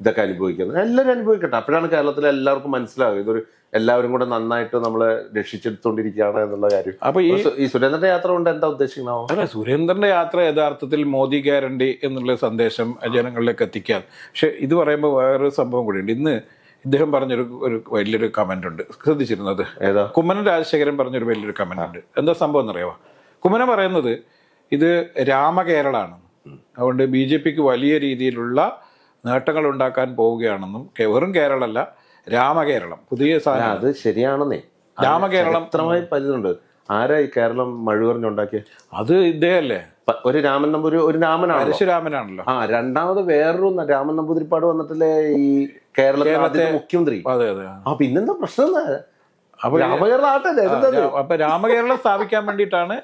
B: ഇതൊക്കെ അനുഭവിക്കുന്നത്. എല്ലാവരും അനുഭവിക്കട്ടെ. അപ്പോഴാണ് കേരളത്തിലെ എല്ലാവർക്കും മനസ്സിലാവുക. ഇതൊരു എല്ലാവരും കൂടെ നന്നായിട്ട് നമ്മളെ രക്ഷിച്ചെടുത്തോണ്ടിരിക്കുകയാണ് എന്നുള്ള കാര്യം.
A: അപ്പൊ ഈ
B: സുരേന്ദ്രന്റെ യാത്ര കൊണ്ട് എന്താ ഉദ്ദേശിക്കണോ
A: അല്ല സുരേന്ദ്രന്റെ യാത്ര യഥാർത്ഥത്തിൽ മോദി ഗ്യാരണ്ടി എന്നുള്ള സന്ദേശം ജനങ്ങളിലേക്ക് എത്തിക്കാൻ. പക്ഷെ ഇത് പറയുമ്പോൾ വേറൊരു സംഭവം കൂടിയുണ്ട്. ഇന്ന് ഇദ്ദേഹം പറഞ്ഞൊരു ഒരു വലിയൊരു കമന്റ് ഉണ്ട്. ശ്രദ്ധിച്ചിരുന്നത്?
B: ഏതാ?
A: കുമ്മനം രാജശേഖരൻ പറഞ്ഞൊരു വലിയൊരു കമന്റ് ഉണ്ട്. എന്താ സംഭവം എന്നറിയാമോ കുമ്മനം പറയുന്നത് ഇത് രാമകേരളാണ്. അതുകൊണ്ട് ബി ജെ പിക്ക് വലിയ രീതിയിലുള്ള നേട്ടങ്ങൾ ഉണ്ടാക്കാൻ പോവുകയാണെന്നും വെറും കേരളമല്ല രാമകേരളം. പുതിയ സാധനം.
B: അത് ശരിയാണെന്നേ.
A: രാമകേരളം.
B: ഇത്രമായി പലതുണ്ട്. ആരാ ഈ കേരളം മഴുവറിഞ്ഞുണ്ടാക്കിയ
A: അത് ഇദ്ദേഹല്ലേ?
B: ഒരു രാമൻ നമ്പൂരി ഒരു രാമനാണ്
A: പരശുരാമനാണല്ലോ.
B: ആ രണ്ടാമത് വേറൊരു രാമൻ നമ്പൂതിരിപ്പാട് വന്നിട്ടില്ലേ ഈ കേരളത്തിലെ മുഖ്യമന്ത്രി.
A: അതെ അതെ.
B: ആ പിന്നെന്താ പ്രശ്നം? എന്താ?
A: അപ്പൊ
B: രാമകേരള
A: അപ്പൊ സ്ഥാപിക്കാൻ വേണ്ടിയിട്ടാണ്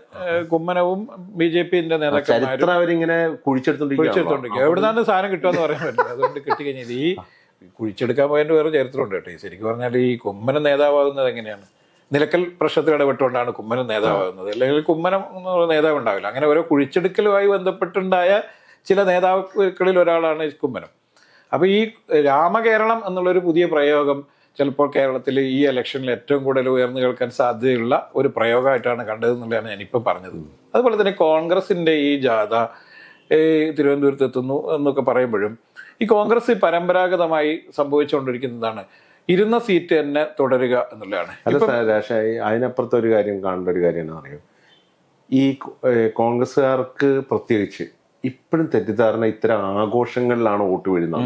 A: കുമ്മനവും ബി ജെ പിന്റെ നേതാക്കന്മാരും
B: അവരിങ്ങനെ
A: കുഴിച്ചെടുത്തോണ്ടിരിക്കും എവിടുന്നാണ് സാധനം കിട്ടുമെന്ന് പറയാൻ പറ്റില്ല. അതുകൊണ്ട് കിട്ടിക്കഴിഞ്ഞാൽ ഈ കുഴിച്ചെടുക്കാൻ പോയതിന്റെ വേറെ ചരിത്രമുണ്ട് കേട്ടോ. ഈ ശരിക്കും പറഞ്ഞാൽ ഈ കുമ്മനം നേതാവാകുന്നത് എങ്ങനെയാണ്? നിലക്കൽ പ്രശ്നത്തിൽ ഇടപെട്ടുകൊണ്ടാണ് കുമ്മനം നേതാവാകുന്നത്. അല്ലെങ്കിൽ കുമ്മനം എന്നുള്ള നേതാവ് ഉണ്ടാവില്ല. അങ്ങനെ ഓരോ കുഴിച്ചെടുക്കലുമായി ബന്ധപ്പെട്ടുണ്ടായ ചില നേതാക്കളിൽ ഒരാളാണ് കുമ്മനം. അപ്പോൾ ഈ രാമകേരളം എന്നുള്ളൊരു പുതിയ പ്രയോഗം ചിലപ്പോൾ കേരളത്തിൽ ഈ ഇലക്ഷനിൽ ഏറ്റവും കൂടുതൽ ഉയർന്നു കേൾക്കാൻ സാധ്യതയുള്ള ഒരു പ്രയോഗമായിട്ടാണ് കണ്ടത് എന്നുള്ളതാണ് ഞാനിപ്പോൾ പറഞ്ഞത്. അതുപോലെ തന്നെ കോൺഗ്രസിന്റെ ഈ ജാഥ ഈ തിരുവനന്തപുരത്ത് എത്തുന്നു എന്നൊക്കെ പറയുമ്പോഴും ഈ കോൺഗ്രസ് പരമ്പരാഗതമായി സംഭവിച്ചുകൊണ്ടിരിക്കുന്നതാണ്. ഇരുന്ന സീറ്റ് തന്നെ തുടരുക എന്നുള്ളതാണ്.
B: അല്ല രാഷായി അതിനപ്പുറത്തെ ഒരു കാര്യം കാണേണ്ട ഒരു കാര്യം എന്ന് പറയും ഈ കോൺഗ്രസ്സുകാർക്ക് പ്രത്യേകിച്ച് ഇപ്പോഴും തെറ്റിദ്ധാരണ ഇത്തരം ആഘോഷങ്ങളിലാണ് വോട്ട് വീഴുന്നത്.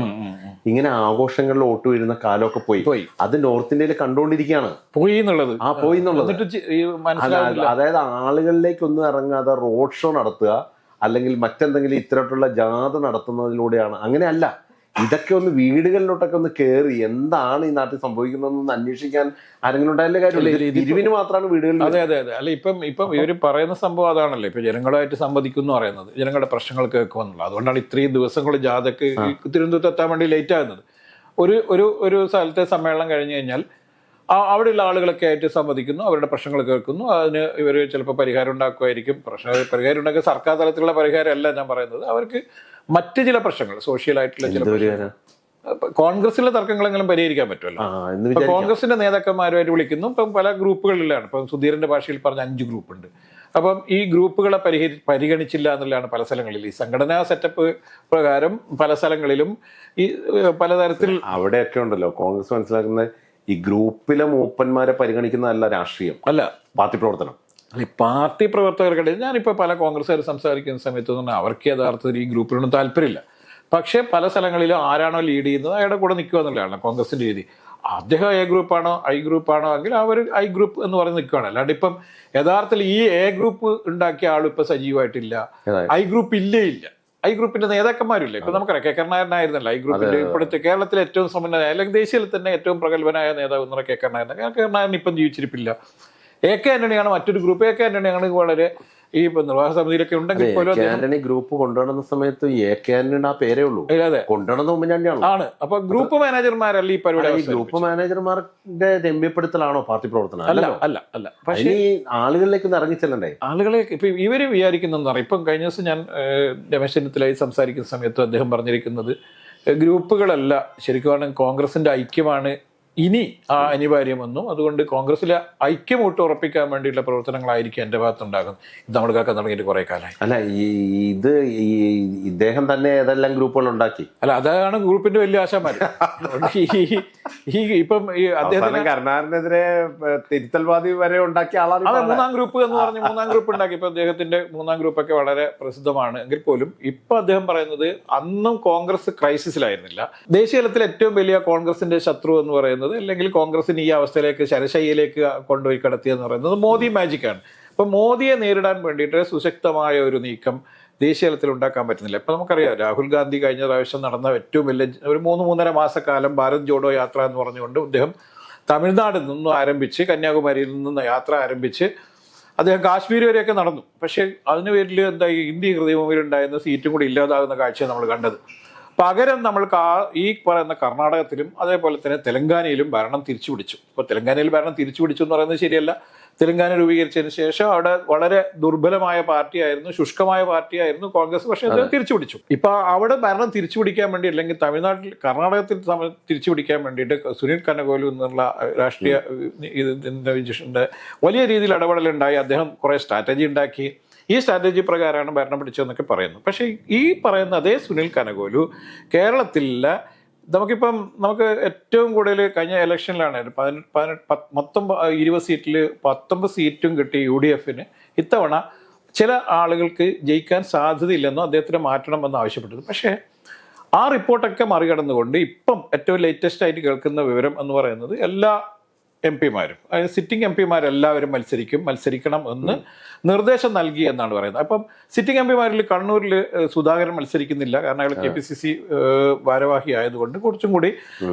B: ഇങ്ങനെ ആഘോഷങ്ങളിൽ വോട്ട് വീഴുന്ന കാലമൊക്കെ പോയി.
A: പോയി.
B: അത് നോർത്ത് ഇന്ത്യയിൽ കണ്ടുകൊണ്ടിരിക്കുകയാണ്.
A: പോയി എന്നുള്ളത്.
B: ആ പോയി എന്നുള്ളത്. അതായത് ആളുകളിലേക്ക് ഒന്നും ഇറങ്ങാതെ റോഡ് ഷോ നടത്തുക അല്ലെങ്കിൽ മറ്റെന്തെങ്കിലും ഇത്തരത്തിലുള്ള ജാഥ നടത്തുന്നതിലൂടെയാണ്. അങ്ങനെയല്ല. ഇതൊക്കെ ഒന്ന് വീടുകളിലോട്ടൊക്കെ ഒന്ന് കയറി എന്താണ് ഈ നാട്ടിൽ സംഭവിക്കുന്നതെന്ന് അന്വേഷിക്കാൻ ആരെങ്കിലും ഉണ്ടായാലും കാര്യമില്ല മാത്രമാണ് വീടുകളിൽ
A: അതെ അതെ അതെ. അല്ല ഇപ്പം ഇപ്പം ഇവർ പറയുന്ന സംഭവം അതാണല്ലോ. ഇപ്പൊ ജനങ്ങളുമായിട്ട് സംവദിക്കുന്നു പറയുന്നത്. ജനങ്ങളുടെ പ്രശ്നങ്ങൾ കേൾക്കുമെന്നുള്ളത് അതുകൊണ്ടാണ് ഇത്രയും ദിവസങ്ങൾ ജാഥക്ക് തിരുവനന്തപുരത്ത് എത്താൻ വേണ്ടി ലേറ്റ് ആകുന്നത്. ഒരു ഒരു ഒരു സ്ഥലത്തെ സമ്മേളനം കഴിഞ്ഞു കഴിഞ്ഞാൽ ആ അവിടെയുള്ള ആളുകളൊക്കെ ആയിട്ട് സംവദിക്കുന്നു അവരുടെ പ്രശ്നങ്ങൾ കേൾക്കുന്നു. അതിന് ഇവർ ചിലപ്പോൾ പരിഹാരം ഉണ്ടാക്കുമായിരിക്കും. പ്രശ്ന പരിഹാരം ഉണ്ടാക്കുക സർക്കാർ തലത്തിലുള്ള പരിഹാരമല്ല ഞാൻ പറയുന്നത്. അവർക്ക് മറ്റ് ചില പ്രശ്നങ്ങൾ സോഷ്യൽ സോഷ്യലായിട്ടുള്ള ചില പ്രശ്നങ്ങൾ. കോൺഗ്രസിലെ തർക്കങ്ങളെങ്കിലും പരിഹരിക്കാൻ പറ്റുമല്ലോ. കോൺഗ്രസിന്റെ നേതാക്കന്മാരുമായിട്ട് വിളിക്കുന്നു. ഇപ്പം പല ഗ്രൂപ്പുകളിലാണ്. ഇപ്പം സുധീരന്റെ ഭാഷയിൽ പറഞ്ഞ അഞ്ച് ഗ്രൂപ്പ് ഉണ്ട് അപ്പം ഈ ഗ്രൂപ്പുകളെ പരിഹരി പരിഗണിച്ചില്ല എന്നുള്ളതാണ് പല സ്ഥലങ്ങളിൽ ഈ സംഘടനാ സെറ്റപ്പ് പ്രകാരം പല സ്ഥലങ്ങളിലും ഈ പലതരത്തിൽ
B: അവിടെയൊക്കെ ഉണ്ടല്ലോ. കോൺഗ്രസ് മനസ്സിലാക്കുന്ന ഈ ഗ്രൂപ്പിലെ മൂപ്പന്മാരെ പരിഗണിക്കുന്നതല്ല രാഷ്ട്രീയം.
A: അല്ല.
B: പാർട്ടി പ്രവർത്തനം.
A: അല്ല പാർട്ടി പ്രവർത്തകർക്കിടയിൽ ഞാനിപ്പോൾ പല കോൺഗ്രസ്സുകാർ സംസാരിക്കുന്ന സമയത്ത് തന്നെ അവർക്ക് യഥാർത്ഥത്തിൽ ഈ ഗ്രൂപ്പിനൊന്നും താല്പര്യമില്ല. പക്ഷേ പല സ്ഥലങ്ങളിലും ആരാണോ ലീഡ് ചെയ്യുന്നത് അയാളുടെ കൂടെ നിൽക്കുക എന്നുള്ളതാണ് കോൺഗ്രസിന്റെ രീതി. അദ്ദേഹം എ ഗ്രൂപ്പാണോ ഐ ഗ്രൂപ്പാണോ എങ്കിൽ അവർ ഐ ഗ്രൂപ്പ് എന്ന് പറഞ്ഞ് നിൽക്കുകയാണ്. അല്ലാണ്ട് ഇപ്പം യഥാർത്ഥത്തിൽ ഈ എ ഗ്രൂപ്പ് ഉണ്ടാക്കിയ ആൾ ഇപ്പം സജീവമായിട്ടില്ല. ഐ ഗ്രൂപ്പ് ഇല്ലേ ഇല്ല. ഐ ഗ്രൂപ്പിന്റെ നേതാക്കന്മാരില്ല? ഇപ്പൊ നമുക്കറിയാം കെ. കരുണാകരനായിരുന്നല്ലോ. ഐ ഗ്രൂപ്പിന്റെ ഇപ്പോഴത്തെ കേരളത്തിലെ ഏറ്റവും സമ്പന്നനായ അല്ലെങ്കിൽ ദേശീയത്തിൽ തന്നെ ഏറ്റവും പ്രഗത്ഭനായ നേതാവ് എന്ന് പറയുന്നത് കെ. കരുണാകരൻ. കെ. കരുണാകരൻ ഇപ്പം ജീവിച്ചിരിപ്പില്ല. എ കെ ആന്റണിയാണ് മറ്റൊരു ഗ്രൂപ്പ്. എ കെ ആന്റണിയാണ് വളരെ ഈ നിർവാഹ നിർവാഹക സമിതിയിലൊക്കെ ഉണ്ടെങ്കിൽ പോലും
B: ആന്റണി ഗ്രൂപ്പ് കൊണ്ടുവരുന്ന സമയത്ത് എ കെ ആന്റണി ആ പേരേ ഉള്ളൂ.
A: അതെ.
B: കൊണ്ടുവരുന്നത് ഉമ്മൻചാണ്ടിയാണോ
A: ആണ്. അപ്പൊ ഗ്രൂപ്പ് മാനേജർമാരല്ല ഈ പരിപാടി.
B: ഗ്രൂപ്പ് മാനേജർമാരുടെ രമ്യപ്പെടുത്തലാണോ പാർട്ടി പ്രവർത്തനം?
A: അല്ല അല്ല അല്ല. പക്ഷേ
B: ഈ ആളുകളിലേക്ക് ഇറങ്ങിച്ചല്ലേ
A: ആളുകളെ ഇപ്പൊ ഇവർ വിചാരിക്കുന്നതെന്ന് പറയാം. ഇപ്പം കഴിഞ്ഞ ദിവസം ഞാൻ രമേശ് ചെന്നിത്തലായി സംസാരിക്കുന്ന സമയത്ത് അദ്ദേഹം പറഞ്ഞിരിക്കുന്നത് ഗ്രൂപ്പുകളല്ല. ശരിക്കും കോൺഗ്രസിന്റെ ഐക്യമാണ് ഇനി ആ അനിവാര്യമെന്നും അതുകൊണ്ട് കോൺഗ്രസിലെ ഐക്യം ഉറപ്പിക്കാൻ വേണ്ടിയിട്ടുള്ള പ്രവർത്തനങ്ങളായിരിക്കും എന്റെ ഭാഗത്തുണ്ടാകുന്നത്. ഇത് നമ്മൾ കേൾക്കാൻ തുടങ്ങിയിട്ട് കുറെ കാലമായി.
B: അല്ല ഈ ഇത് ഈ ഇദ്ദേഹം തന്നെ ഏതെല്ലാം ഗ്രൂപ്പുകൾ ഉണ്ടാക്കി?
A: അല്ല അതാണ് ഗ്രൂപ്പിന്റെ വലിയ ആശാമാര് ഈ- ഇപ്പം ഈ അദ്ദേഹത്തിന്
B: കരുണാകരനെതിരെ തിരുത്തൽവാദി വരെ ഉണ്ടാക്കിയ ആളാണ്
A: അതെ മൂന്നാം ഗ്രൂപ്പ് എന്ന് പറഞ്ഞ് മൂന്നാം ഗ്രൂപ്പ് ഉണ്ടാക്കി. ഇപ്പൊ അദ്ദേഹത്തിന്റെ മൂന്നാം ഗ്രൂപ്പൊക്കെ വളരെ പ്രസിദ്ധമാണ്. എങ്കിൽ പോലും ഇപ്പൊ അദ്ദേഹം പറയുന്നത് അന്നും കോൺഗ്രസ് ക്രൈസിസിലായിരുന്നില്ല. ദേശീയ തലത്തിൽ ഏറ്റവും വലിയ കോൺഗ്രസിന്റെ ശത്രു എന്ന് പറയുന്നത് അല്ലെങ്കിൽ കോൺഗ്രസിന് ഈ അവസ്ഥയിലേക്ക് ശരശയ്യയിലേക്ക് കൊണ്ടുപോയി കടത്തിയെന്ന് പറയുന്നത് മോദി മാജിക്കാണ് അപ്പം മോദിയെ നേരിടാൻ വേണ്ടിയിട്ട് സുശക്തമായ ഒരു നീക്കം ദേശീയതലത്തിൽ ഉണ്ടാക്കാൻ പറ്റുന്നില്ല. ഇപ്പം നമുക്കറിയാം രാഹുൽ ഗാന്ധി കഴിഞ്ഞ പ്രാവശ്യം നടന്ന ഏറ്റവും വലിയ ഒരു മൂന്ന് മൂന്നര മാസക്കാലം ഭാരത് ജോഡോ യാത്ര എന്ന് പറഞ്ഞുകൊണ്ട് അദ്ദേഹം തമിഴ്നാടിൽ നിന്നും ആരംഭിച്ച് കന്യാകുമാരിയിൽ നിന്ന് യാത്ര ആരംഭിച്ച് അദ്ദേഹം കാശ്മീർ വരെയൊക്കെ നടന്നു. പക്ഷേ അതിന് പേരിൽ എന്താ ഹൃദയഭൂമിയിൽ ഉണ്ടായിരുന്ന സീറ്റും കൂടി ഇല്ലാതാകുന്ന കാഴ്ചയാണ് നമ്മൾ കണ്ടത്. പകരം നമ്മൾ ഈ പറയുന്ന കർണാടകത്തിലും അതേപോലെ തന്നെ തെലങ്കാനയിലും ഭരണം തിരിച്ചു പിടിച്ചു ഇപ്പോൾ തെലങ്കാനയിൽ ഭരണം തിരിച്ചു പിടിച്ചു എന്ന് പറയുന്നത് ശരിയല്ല. തെലങ്കാന രൂപീകരിച്ചതിന് ശേഷം അവിടെ വളരെ ദുർബലമായ പാർട്ടിയായിരുന്നു ശുഷ്കമായ പാർട്ടിയായിരുന്നു കോൺഗ്രസ്. പക്ഷേ അത് തിരിച്ചു പിടിച്ചു ഇപ്പൊ അവിടെ ഭരണം തിരിച്ചു പിടിക്കാൻ വേണ്ടി അല്ലെങ്കിൽ തമിഴ്നാട്ടിൽ കർണാടകത്തിൽ തിരിച്ചു പിടിക്കാൻ വേണ്ടിയിട്ട് സുനിൽ കനകോലു എന്നുള്ള രാഷ്ട്രീയ ഇതിന്റെ വലിയ രീതിയിൽ ഇടപെടലുണ്ടായി. അദ്ദേഹം കുറേ സ്ട്രാറ്റജി ഉണ്ടാക്കി. ഈ സ്ട്രാറ്റജി പ്രകാരമാണ് ഭരണം പിടിച്ചതെന്നൊക്കെ പറയുന്നു. പക്ഷേ ഈ പറയുന്ന അതേ സുനിൽ കനകോലു കേരളത്തിലെ നമുക്കിപ്പം നമുക്ക് ഏറ്റവും കൂടുതൽ കഴിഞ്ഞ ഇലക്ഷനിലാണ് പതിനെട്ട് മൊത്തം ഇരുപത് സീറ്റിൽ പത്തൊമ്പത് സീറ്റും കിട്ടി യു ഡി എഫിന്. ഇത്തവണ ചില ആളുകൾക്ക് ജയിക്കാൻ സാധ്യതയില്ലെന്നോ അദ്ദേഹത്തിന് മാറ്റണമെന്ന് ആവശ്യപ്പെട്ടത്. പക്ഷേ ആ റിപ്പോർട്ടൊക്കെ മറികടന്നുകൊണ്ട് ഇപ്പം ഏറ്റവും ലേറ്റസ്റ്റ് ആയിട്ട് കേൾക്കുന്ന വിവരം എന്ന് പറയുന്നത് എല്ലാ എം പിമാരും. അതായത് സിറ്റിംഗ് എം പിമാരെല്ലാവരും മത്സരിക്കും മത്സരിക്കണം എന്ന് നിർദ്ദേശം നൽകി എന്നാണ് പറയുന്നത്. അപ്പം സിറ്റിംഗ് എം പിമാരിൽ കണ്ണൂരിൽ സുധാകരൻ മത്സരിക്കുന്നില്ല. കാരണം അയാൾ കെ പി സി സി ഭാരവാഹി ആയതുകൊണ്ട് കുറച്ചും കൂടി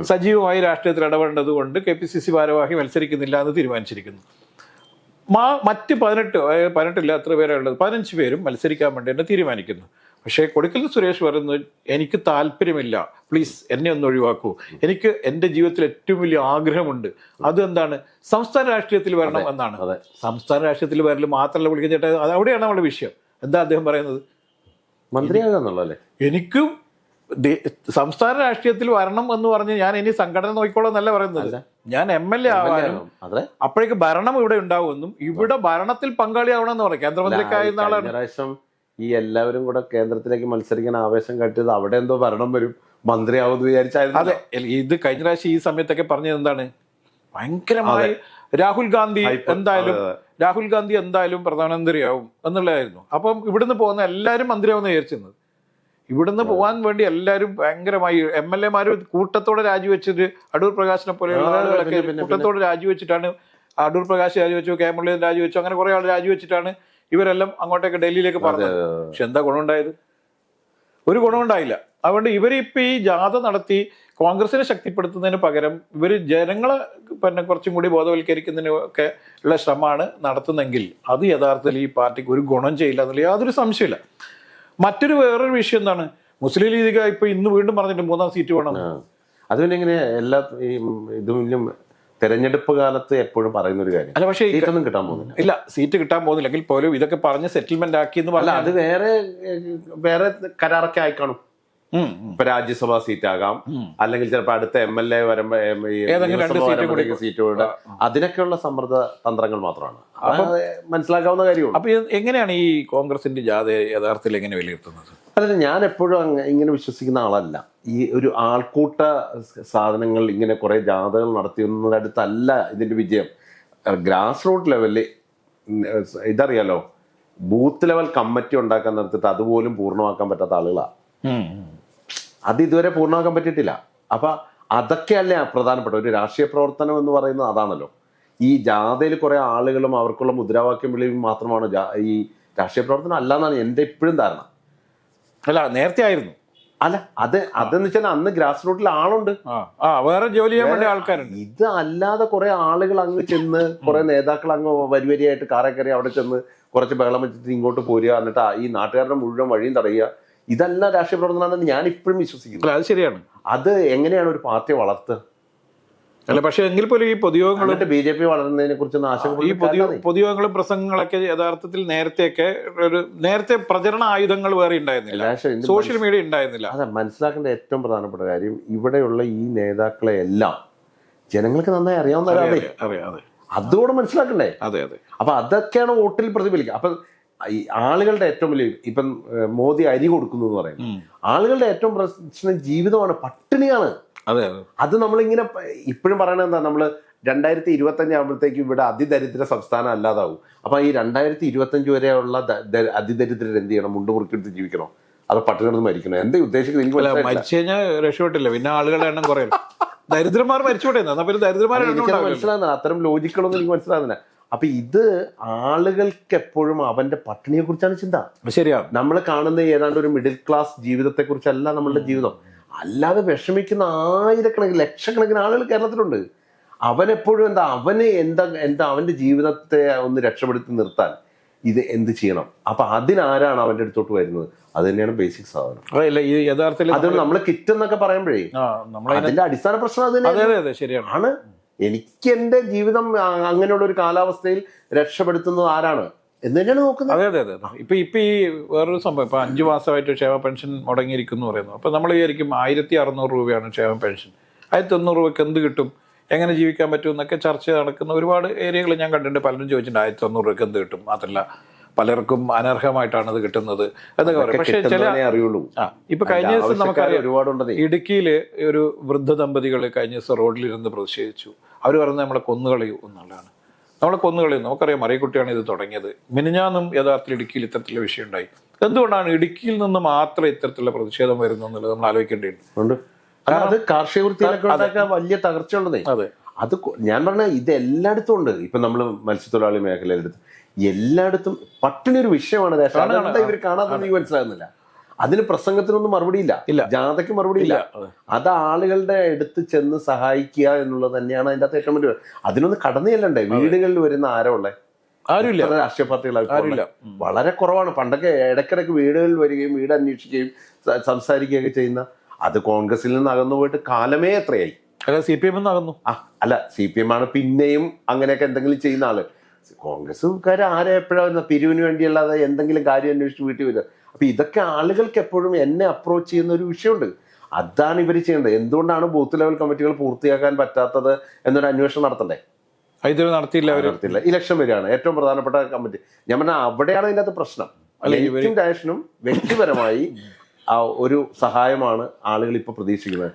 A: സജീവമായി രാഷ്ട്രീയത്തിൽ ഇടപെടേണ്ടത് കൊണ്ട് കെ പി സി സി ഭാരവാഹി മത്സരിക്കുന്നില്ല എന്ന് തീരുമാനിച്ചിരിക്കുന്നു. മാ മറ്റ് പതിനെട്ട് പതിനെട്ടില്ല എത്ര പേരാണ് ഉള്ളത്? പതിനഞ്ച് പേരും മത്സരിക്കാൻ വേണ്ടി തന്നെ തീരുമാനിക്കുന്നു. പക്ഷേ കൊടിക്കൽ സുരേഷ് പറയുന്നത് എനിക്ക് താല്പര്യമില്ല. പ്ലീസ് എന്നെ ഒന്ന് ഒഴിവാക്കൂ. എനിക്ക് എന്റെ ജീവിതത്തിൽ ഏറ്റവും വലിയ ആഗ്രഹമുണ്ട്. അത് എന്താണ് സംസ്ഥാന രാഷ്ട്രീയത്തിൽ വരണം എന്നാണ്.
B: അതെ.
A: സംസ്ഥാന രാഷ്ട്രീയത്തിൽ വരൽ മാത്രമല്ല വിളിക്കുന്ന ചേട്ടാ അത് അവിടെയാണ് നമ്മുടെ വിഷയം. എന്താ അദ്ദേഹം പറയുന്നത്?
B: മന്ത്രിയാകാന്നുള്ളല്ലേ
A: എനിക്കും സംസ്ഥാന രാഷ്ട്രീയത്തിൽ വരണം എന്ന് പറഞ്ഞ് ഞാൻ ഇനി സംഘടന നോക്കിക്കോളാം എന്നല്ല പറയുന്നത്. ഞാൻ എം എൽ എ ആവാനും അപ്പോഴേക്ക് ഭരണം ഇവിടെ ഉണ്ടാവുമെന്നും ഇവിടെ ഭരണത്തിൽ പങ്കാളിയാവണമെന്ന് പറയും.
B: കേന്ദ്രമന്ത്രിക്കായ പ്രാവശ്യം ഈ എല്ലാവരും കൂടെ കേന്ദ്രത്തിലേക്ക് മത്സരിക്കാൻ ആവേശം കാട്ടിയത് അവിടെ എന്തോ ഭരണം വരും. മന്ത്രിയാവുമെന്ന് വിചാരിച്ചായിരുന്നു
A: അതെ ഇത് കഴിഞ്ഞ പ്രാവശ്യം ഈ സമയത്തൊക്കെ പറഞ്ഞത് എന്താണ്? ഭയങ്കരമായി രാഹുൽ ഗാന്ധി എന്തായാലും രാഹുൽ ഗാന്ധി എന്തായാലും പ്രധാനമന്ത്രിയാവും എന്നുള്ളതായിരുന്നു. അപ്പം ഇവിടുന്ന് പോകുന്ന എല്ലാവരും മന്ത്രിയാവുന്ന വിചാരിച്ചിരുന്നത്. ഇവിടുന്ന് പോകാൻ വേണ്ടി എല്ലാവരും ഭയങ്കരമായി എം എൽ എമാര് കൂട്ടത്തോടെ രാജിവെച്ചിട്ട് അടൂർ പ്രകാശിനെ പോലെയുള്ള ആളുകളൊക്കെ കൂട്ടത്തോടെ രാജിവെച്ചിട്ടാണ് അടൂർ പ്രകാശ് രാജിവെച്ചു കെ മുരളീധരൻ രാജിവെച്ചു അങ്ങനെ കുറെ ആൾ രാജിവെച്ചിട്ടാണ് ഇവരെല്ലാം അങ്ങോട്ടേക്ക് ഡൽഹിയിലേക്ക് പറഞ്ഞു പക്ഷെ എന്താ ഗുണമുണ്ടായത്? ഒരു ഗുണമുണ്ടായില്ല. അതുകൊണ്ട് ഇവർ ഇപ്പൊ ഈ ജാഥ നടത്തി കോൺഗ്രസിനെ ശക്തിപ്പെടുത്തുന്നതിന് പകരം ഇവർ ജനങ്ങളെ പിന്നെ കുറച്ചും കൂടി ബോധവൽക്കരിക്കുന്നതിനും ഒക്കെ ഉള്ള ശ്രമമാണ് നടത്തുന്നെങ്കിൽ അത് യഥാർത്ഥത്തിൽ ഈ പാർട്ടിക്ക് ഒരു ഗുണം ചെയ്യില്ല എന്നുള്ള യാതൊരു സംശയമില്ല മറ്റൊരു വേറൊരു വിഷയം എന്താണ്? മുസ്ലിം ലീഗ് ഇപ്പൊ ഇന്ന് വീണ്ടും പറഞ്ഞിട്ട് മൂന്നാം സീറ്റ് വേണം.
B: അതുപോലെ ഇങ്ങനെ എല്ലാ ഇതും തെരഞ്ഞെടുപ്പ് കാലത്ത് എപ്പോഴും പറയുന്ന ഒരു കാര്യം
A: അല്ല പക്ഷേ
B: സീറ്റൊന്നും കിട്ടാൻ പോകുന്നില്ല
A: ഇല്ല സീറ്റ് കിട്ടാൻ പോകുന്നില്ലെങ്കിൽ പോലും ഇതൊക്കെ പറഞ്ഞ് സെറ്റിൽമെന്റ് ആക്കി എന്ന് പറഞ്ഞാൽ
B: അത് വേറെ വേറെ കരാറൊക്കെ ആയിക്കാണും. ഇപ്പൊ രാജ്യസഭാ സീറ്റ് ആകാം അല്ലെങ്കിൽ ചിലപ്പോ അടുത്ത എം എൽ എ വരുമ്പോ
A: സീറ്റ് കൂടി
B: അതിനൊക്കെയുള്ള സമ്മർദ്ദ തന്ത്രങ്ങൾ മാത്രമാണ്. മനസ്സിലാക്കാവുന്ന കാര്യമാണ്
A: അപ്പൊ എങ്ങനെയാണ് ഈ കോൺഗ്രസിന്റെ ജാഥ യഥാർത്ഥത്തിൽ എങ്ങനെ വിലയിരുത്തുന്നത്?
B: അല്ല ഞാൻ എപ്പോഴും ഇങ്ങനെ വിശ്വസിക്കുന്ന ആളല്ല. ഈ ഒരു ആൾക്കൂട്ട സാധനങ്ങൾ ഇങ്ങനെ കുറെ ജാഥകൾ നടത്തുന്നതടുത്തല്ല ഇതിന്റെ വിജയം. ഗ്രാസ് റൂട്ട് ലെവലിൽ ഇതറിയാലോ? ബൂത്ത് ലെവൽ കമ്മിറ്റി ഉണ്ടാക്കാൻ നിർത്തിട്ട് അതുപോലും പൂർണമാക്കാൻ പറ്റാത്ത ആളുകളാണ് അത് ഇതുവരെ പൂർണമാക്കാൻ പറ്റിയിട്ടില്ല. അപ്പൊ അതൊക്കെയല്ലേ പ്രധാനപ്പെട്ട ഒരു രാഷ്ട്രീയ പ്രവർത്തനം എന്ന് പറയുന്നത് അതാണല്ലോ. ഈ ജാഥയിൽ കുറേ ആളുകളും അവർക്കുള്ള മുദ്രാവാക്യം വിളിയും മാത്രമാണ് ഈ രാഷ്ട്രീയ പ്രവർത്തനം അല്ലാന്നാണ് എന്റെ ഇപ്പോഴും ധാരണ.
A: അല്ല നേരത്തെ ആയിരുന്നു.
B: അല്ല അത് അതെന്ന് വെച്ചാൽ അന്ന് ഗ്രാസ് റൂട്ടിൽ ആളുണ്ട്
A: വേറെ ജോലി ചെയ്യാൻ വേണ്ടി ആൾക്കാരുണ്ട്.
B: ഇത് അല്ലാതെ കുറെ ആളുകൾ അങ്ങ് ചെന്ന് കുറെ നേതാക്കൾ അങ്ങ് വരി വരിയായിട്ട് കാറെ കയറി അവിടെ ചെന്ന് കുറച്ച് ബഹളം വെച്ചിട്ട് ഇങ്ങോട്ട് പോരുക എന്നിട്ട് ഈ നാട്ടുകാരുടെ മുഴുവൻ വഴിയും തടയുക ഇതല്ല രാഷ്ട്രീയ പ്രവർത്തനമാണെന്ന് ഞാൻ ഇപ്പോഴും വിശ്വസിക്കുന്നു.
A: അല്ല അത് ശരിയാണ്.
B: അത് എങ്ങനെയാണ് ഒരു പാർട്ടി വളർത്തുക
A: അല്ല പക്ഷെ എങ്കിൽ പോലും ഈ
B: പൊതുയോഗങ്ങൾ ബി ജെ പി വളരുന്നതിനെ കുറിച്ച്
A: ഈ പൊതുയോഗങ്ങളും പ്രസംഗങ്ങളൊക്കെ യഥാർത്ഥത്തിൽ നേരത്തെയൊക്കെ ഒരു നേരത്തെ പ്രചരണ ആയുധങ്ങൾ വേറെ ഉണ്ടായിരുന്നില്ല. സോഷ്യൽ മീഡിയ ഉണ്ടായിരുന്നില്ല.
B: അതെ മനസ്സിലാക്കേണ്ട ഏറ്റവും പ്രധാനപ്പെട്ട കാര്യം ഇവിടെയുള്ള ഈ നേതാക്കളെ എല്ലാം ജനങ്ങൾക്ക് നന്നായി അറിയാവുന്നവരാണ്
A: അതെ അതെ അതെ
B: അതുകൂടെ മനസ്സിലാക്കണ്ടേ?
A: അതെ അതെ.
B: അപ്പൊ അതൊക്കെയാണ് വോട്ടിൽ പ്രതിഫലിക്കുക. അപ്പൊ ഈ ആളുകളുടെ ഏറ്റവും വലിയ ഇപ്പം മോദി അരി കൊടുക്കുന്നു എന്ന് പറയും ആളുകളുടെ ഏറ്റവും പ്രശ്നം ജീവിതമാണ് പട്ടിണിയാണ്.
A: അതെ അതെ.
B: നമ്മളിങ്ങനെ ഇപ്പോഴും പറയണത് എന്താ നമ്മൾ രണ്ടായിരത്തി ഇരുപത്തി അഞ്ച് ആകുമ്പോഴത്തേക്കും ഇവിടെ അതിദരിദ്ര സംസ്ഥാനം അല്ലാതാവും. അപ്പൊ ഈ രണ്ടായിരത്തി ഇരുപത്തി അഞ്ച് വരെയുള്ള അതിദരിദ്രർ എന്ത് ചെയ്യണം? മുണ്ടു മുറുക്കിയെടുത്ത് ജീവിക്കണോ. അത് പട്ടിണി മരിക്കണോ. എന്താ ഉദ്ദേശിക്കുന്നത് എനിക്ക്
A: മരിച്ചു കഴിഞ്ഞാൽ രക്ഷപ്പെട്ടില്ല. പിന്നെ ആളുകളുടെ എണ്ണം കുറയും. ദരിദ്രന്മാർ മരിച്ചോട്ടെ എന്നാ? പിന്നെ ദരിദ്രന്മാരെ
B: മനസ്സിലാകുന്നില്ല അത്തരം ലോജിക്കുകളൊന്നും എനിക്ക് മനസ്സിലാകുന്നില്ല അപ്പൊ ഇത് ആളുകൾക്ക് എപ്പോഴും അവന്റെ പട്ടിണിയെ കുറിച്ചാണ് ചിന്ത
A: ശരിയാണ്
B: നമ്മൾ കാണുന്ന ഏതാണ്ട് ഒരു മിഡിൽ ക്ലാസ് ജീവിതത്തെ കുറിച്ചല്ല നമ്മളുടെ ജീവിതം. അല്ലാതെ വിഷമിക്കുന്ന ആയിരക്കണക്കിന് ലക്ഷക്കണക്കിന് ആളുകൾ കേരളത്തിലുണ്ട്. അവൻ എപ്പോഴും എന്താ അവന് എന്താ എന്താ അവന്റെ ജീവിതത്തെ ഒന്ന് രക്ഷപ്പെടുത്തി നിർത്താൻ ഇത് എന്ത് ചെയ്യണം? അപ്പൊ അതിനാരാണ് അവന്റെ അടുത്തോട്ട് വരുന്നത്? അത് തന്നെയാണ് ബേസിക് സാധനം.
A: അതല്ല ഈ യഥാർത്ഥത്തിൽ
B: അത് നമ്മൾ കിറ്റ് എന്നൊക്കെ പറയുമ്പോഴേ അതിന്റെ അടിസ്ഥാന പ്രശ്നം അത് തന്നെയാണ്. ആണ്. എനിക്ക് എന്റെ ജീവിതം അങ്ങനെയുള്ള ഒരു കാലാവസ്ഥയിൽ രക്ഷപ്പെടുത്തുന്നത് ആരാണ്? എന്ന് തന്നെയാണ് നോക്കുന്നത്.
A: അതെ അതെ അതെ. ഇപ്പൊ ഇപ്പൊ ഈ വേറൊരു സംഭവം. ഇപ്പൊ അഞ്ചു മാസമായിട്ട് ക്ഷേമ പെൻഷൻ മുടങ്ങിയിരിക്കുന്നു പറയുന്നു. അപ്പൊ നമ്മൾ വിചാരിക്കും ആയിരത്തി അറുന്നൂറ് രൂപയാണ് ക്ഷേമ പെൻഷൻ. ആയിരത്തി തൊണ്ണൂറ് രൂപയ്ക്ക് എന്ത് കിട്ടും? എങ്ങനെ ജീവിക്കാൻ പറ്റും എന്നൊക്കെ ചർച്ച നടക്കുന്ന ഒരുപാട് ഏരിയകൾ ഞാൻ കണ്ടിട്ടുണ്ട്. പലരും ചോദിച്ചിട്ടുണ്ട് ആയിരത്തി തൊണ്ണൂറ് രൂപയ്ക്ക് എന്ത് കിട്ടും? മാത്രമല്ല പലർക്കും അനർഹമായിട്ടാണ് അത് കിട്ടുന്നത് എന്നൊക്കെ പറയും. പക്ഷേ ചില
B: അറിയുള്ളൂ.
A: ആ ഇപ്പൊ കഴിഞ്ഞ ദിവസം നമുക്കറിയാം
B: ഒരുപാടുണ്ട്
A: ഇടുക്കിയിൽ ഒരു വൃദ്ധ ദമ്പതികൾ കഴിഞ്ഞ ദിവസം റോഡിലിരുന്ന് പ്രതിഷേധിച്ചു. അവർ പറയുന്നത് നമ്മളെ കൊന്നുകളയൂ എന്നുള്ളതാണ്. നമ്മളെ കൊന്നുകളയും. നമുക്കറിയാം മറിയക്കുട്ടിയാണ് ഇത് തുടങ്ങിയത്. മിനിഞ്ഞാന്നും യഥാർത്ഥത്തിൽ ഇടുക്കിയിൽ ഇത്തരത്തിലുള്ള വിഷയം ഉണ്ടായി. എന്തുകൊണ്ടാണ് ഇടുക്കിയിൽ നിന്ന് മാത്രം ഇത്തരത്തിലുള്ള പ്രതിഷേധം വരുന്നത് എന്നുള്ളത് നമ്മൾ ആലോചിക്കേണ്ടതുണ്ട്.
B: കാരണം അത് കാർഷിക വൃത്തിയിലൊക്കെ വലിയ തകർച്ച ഉള്ളതേ
A: അതെ
B: അത് ഞാൻ പറഞ്ഞ ഇത് എല്ലായിടത്തും ഉണ്ട്. ഇപ്പൊ നമ്മൾ മത്സ്യത്തൊഴിലാളി മേഖലയിലെടുത്ത്. എല്ലായിടത്തും പട്ടിണി ഒരു വിഷയമാണ് ദേശം. ഇവർ കാണാതെ എനിക്ക് മനസ്സിലാകുന്നില്ല. അതിന് പ്രസംഗത്തിനൊന്നും മറുപടിയില്ല.
A: ഇല്ല.
B: ജാഥയ്ക്ക് മറുപടിയില്ല.
A: ഇല്ല.
B: അത് ആളുകളുടെ അടുത്ത് ചെന്ന് സഹായിക്കുക എന്നുള്ളത് തന്നെയാണ് അതിന്റെ അകത്ത് ഏറ്റവും വലിയ അതിനൊന്ന് കടന്നു ചെല്ലണ്ടേ? വീടുകളിൽ വരുന്ന ആരോ ഉള്ളേ?
A: ആരുമില്ല.
B: രാഷ്ട്രീയ പാർട്ടികളാണ്
A: ആരുമില്ല.
B: വളരെ കുറവാണ്. പണ്ടൊക്കെ ഇടയ്ക്കിടയ്ക്ക് വീടുകളിൽ വരികയും വീട് അന്വേഷിക്കുകയും സംസാരിക്കുകയൊക്കെ ചെയ്യുന്ന അത് കോൺഗ്രസിൽ നിന്ന് അകന്നു പോയിട്ട് കാലമേ എത്രയായി?
A: അല്ല സി പി എം അകന്നു.
B: ആ അല്ല സി പി എം ആണ് പിന്നെയും അങ്ങനെയൊക്കെ എന്തെങ്കിലും ചെയ്യുന്ന ആൾ. കോൺഗ്രസ്സുകാർ ആരെ എപ്പോഴാണ് പിരിവിന് വേണ്ടിയല്ലാതെ എന്തെങ്കിലും കാര്യം അന്വേഷിച്ച് വീട്ടിൽ വരിക. അപ്പൊ ഇതൊക്കെ ആളുകൾക്ക് എപ്പോഴും എന്നെ അപ്രോച്ച് ചെയ്യുന്ന ഒരു വിഷയമുണ്ട്. അതാണ് ഇവർ ചെയ്യേണ്ടത്. എന്തുകൊണ്ടാണ് ബൂത്ത് ലെവൽ കമ്മിറ്റികൾ പൂർത്തിയാക്കാൻ പറ്റാത്തത് എന്നൊരു അന്വേഷണം നടത്തണ്ടേ?
A: ഇതുവരെ നടത്തിയില്ല
B: നടത്തില്ല ഇലക്ഷൻ വരികയാണ് ഏറ്റവും പ്രധാനപ്പെട്ട കമ്മിറ്റി ഞാൻ പറഞ്ഞ അവിടെയാണ് ഇതിനകത്ത് പ്രശ്നം. അല്ലെങ്കിൽ ഡാഷനും വ്യക്തിപരമായി ആ ഒരു സഹായമാണ് ആളുകൾ ഇപ്പൊ പ്രതീക്ഷിക്കുന്നത്.